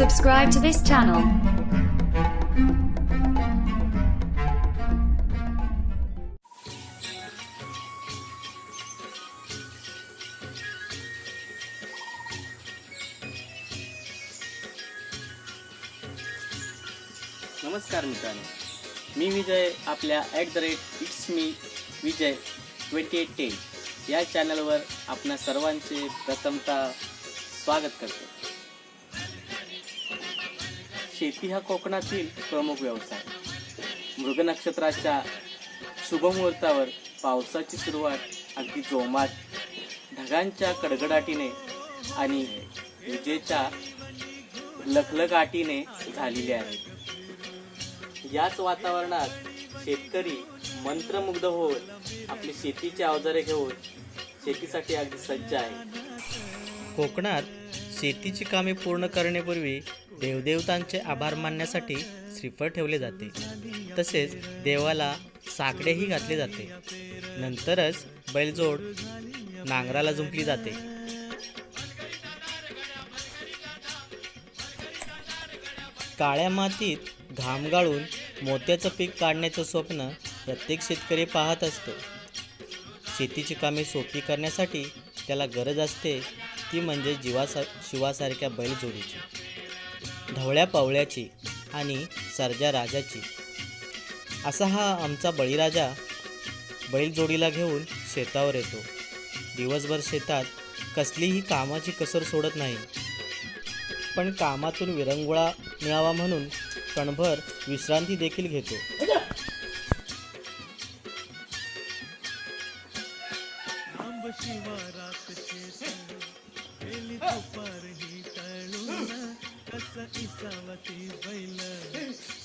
Subscribe to this channel. नमस्कार मित्रांनो. मी विजय आपल्या ॲट द रेट इट्स मी विजय ट्वेंटी एट टेन या चॅनलवर आपल्या सर्वांचे प्रथमतः स्वागत करतो. शेती हा कोकणातील प्रमुख व्यवसाय. मृग नक्षत्राच्या शुभमुहूर्तावर पावसाची सुरुवात अगदी जोमात ढगांच्या कडगडाटीने आणि विजेच्या लखलगाटीने झालेली आहे. याच वातावरणात शेतकरी मंत्रमुग्ध होऊन आपली शेतीची अवजारे घेऊन शेतीसाठी अगदी सज्ज आहे. कोकणात शेतीची कामे पूर्ण करण्यापूर्वी देवदेवतांचे आभार मानण्यासाठी श्रीफळ ठेवले जाते. तसेच देवाला साकडेही घातले जाते. नंतरच बैलजोड नांगराला जुंपली जाते. काळ्या मातीत घाम गाळून मोत्याचं पीक काढण्याचं स्वप्न प्रत्येक शेतकरी पाहत असतो. शेतीची कामे सोपी करण्यासाठी त्याला गरज असते ती म्हणजे जीवासा शिवासारख्या बैलजोडीची. ढवळ्या पावळ्याची आणि सर्जा राजाची. असा हा आमचा बळीराजा बैलजोडीला घेऊन शेतावर येतो. दिवसभर शेतात कसलीही कामाची कसर सोडत नाही. पण कामातून विरंगुळा मिळावा म्हणून क्षणभर विश्रांती देखील घेतो. शिवाय. इसावती बैल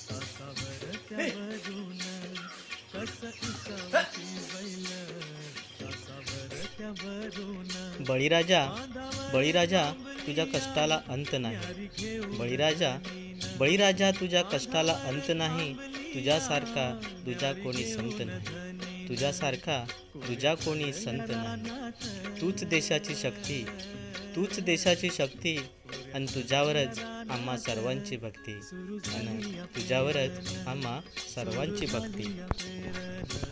तासावर त्यावरून कस इसावती बैल तासावर त्यावरून बळीराजा बळीराजा तुझ्या कष्टाला अंत नाही. बळीराजा बळीराजा तुझ्या कष्टाला अंत नाही. तुझ्यासारखा तुझ्या कोणी संत नाही. तुझ्यासारखा तुझ्या कोणी संत नाही. तूच देशाची शक्ती. तूच देशाची शक्ती. आणि तुझ्यावरच आम्हा सर्वांची भक्ती. आणि तुझ्यावरच आम्हा सर्वांची भक्ती.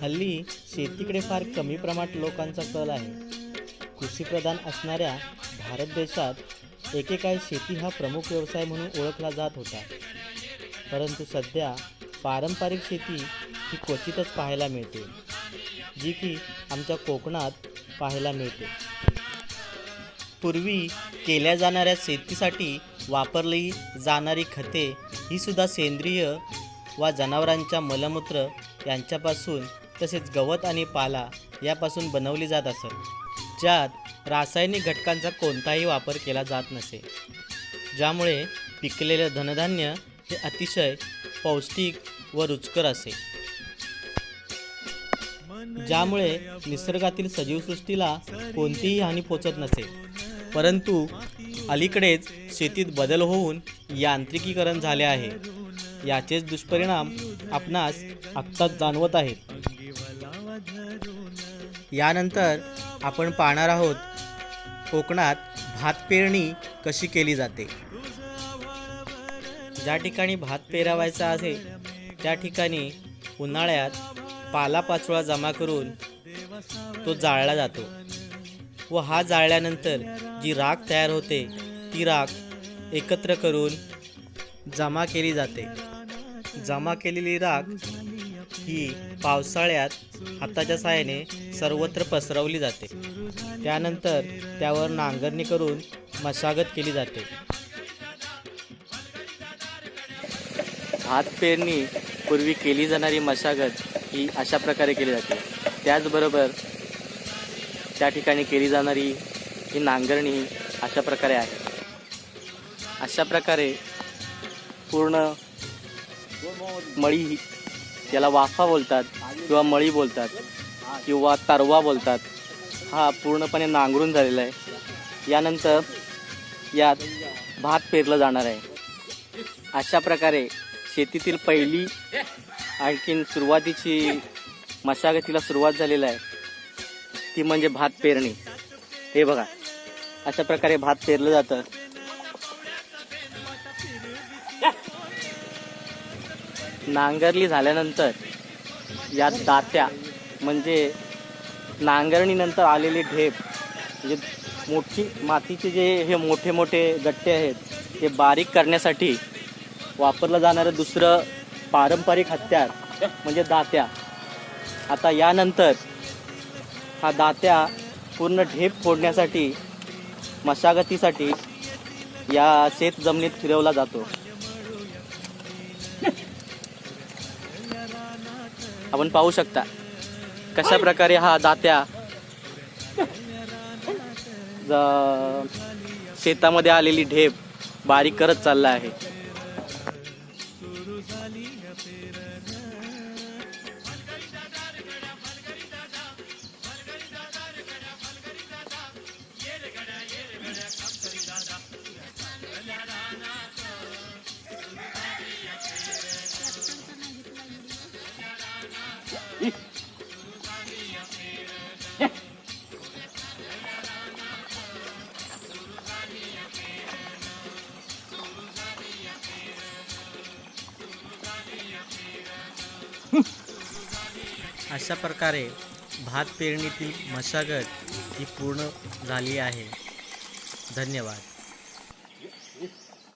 हल्ली शेतीकडे फार कमी प्रमाणात लोकांचा कल आहे. कृषीप्रधान असणाऱ्या भारत देशात एकेकाळी शेती हा प्रमुख व्यवसाय म्हणून ओळखला जात होता. परंतु सध्या पारंपरिक शेती ही क्वचितच पाहायला मिळते. जी की आमच्या कोकणात पाहायला मिळते. पूर्वी केल्या जाणाऱ्या शेतीसाठी वापरली जाणारी खते ही सुद्धा सेंद्रिय वा जनावरांच्या मलमूत्र यांच्यापासून तसेच गवत आणि पाला यापासून बनवली जात असत ज्यात रासायनिक घटकांचा कोणताही वापर केला जात नसे. ज्यामुळे पिकलेलं धनधान्य हे अतिशय पौष्टिक व रुचकर असे. ज्यामुळे निसर्गातील सजीवसृष्टीला कोणतीही हानी पोचत नसे. परंतु अलीकडेच शेतीत बदल होऊन यांत्रिकीकरण झाले आहे. याचेच दुष्परिणाम आपणास आत्ताच जाणवत आहेत. यानंतर आपण पाहणार आहोत कोकणात भात पेरणी कशी केली जाते? ज्या ठिकाणी भात पेरावायचा आहे त्या ठिकाणी उन्हाळ्यात पालापाचोळा जमा करून तो जाळला जातो व हा जाळल्यानंतर जी राख तयार होते ती राख एकत्र करून जमा केली जाते. जमा केलेली राख ही पावसाळ्यात हाताच्या साहाय्याने सर्वत्र पसरवली जाते. त्यानंतर त्यावर नांगरणी करून मशागत केली जाते. भात पेरणी पूर्वी केली जाणारी मशागत ही अशा प्रकारे केली जाते. त्याचबरोबर त्या ठिकाणी केली जाणारी ही नांगरणी अशा प्रकारे आहे. अशा प्रकारे पूर्ण मळी त्याला वाफा बोलतात किंवा मळी बोलतात किंवा तरवा बोलतात हा पूर्णपणे नांगरून झालेला आहे. यानंतर यात भात पेरलं जाणार आहे. अशा प्रकारे शेतीतील पहिली आणखीन सुरुवातीची मशागतीला सुरुवात झालेली आहे. ती म्हणजे भात पेरणी. हे बघा. अशा प्रकारे भात पेरलं जातं. नांगरली झाल्यानंतर या दात्या म्हणजे नांगरणीनंतर आलेले ढेप म्हणजे मोठी मातीचे जे हे मोठे मोठे गट्टे आहेत ते बारीक करण्यासाठी वापरलं जाणारं दुसरं पारंपरिक हत्यार म्हणजे दात्या. आता यानंतर हा दात्या पूर्ण ढेप फोडण्यासाठी मशागतीसाठी या शेत जमिनीत फिरवला जातो. आपण पाहू शकता कशा प्रकारे हा दात्या ज- शेतामध्ये आलेली ढेप बारीक करत चालला आहे. अशा प्रकारे भात पेरणीतील मशागत ही पूर्ण झाली आहे. धन्यवाद.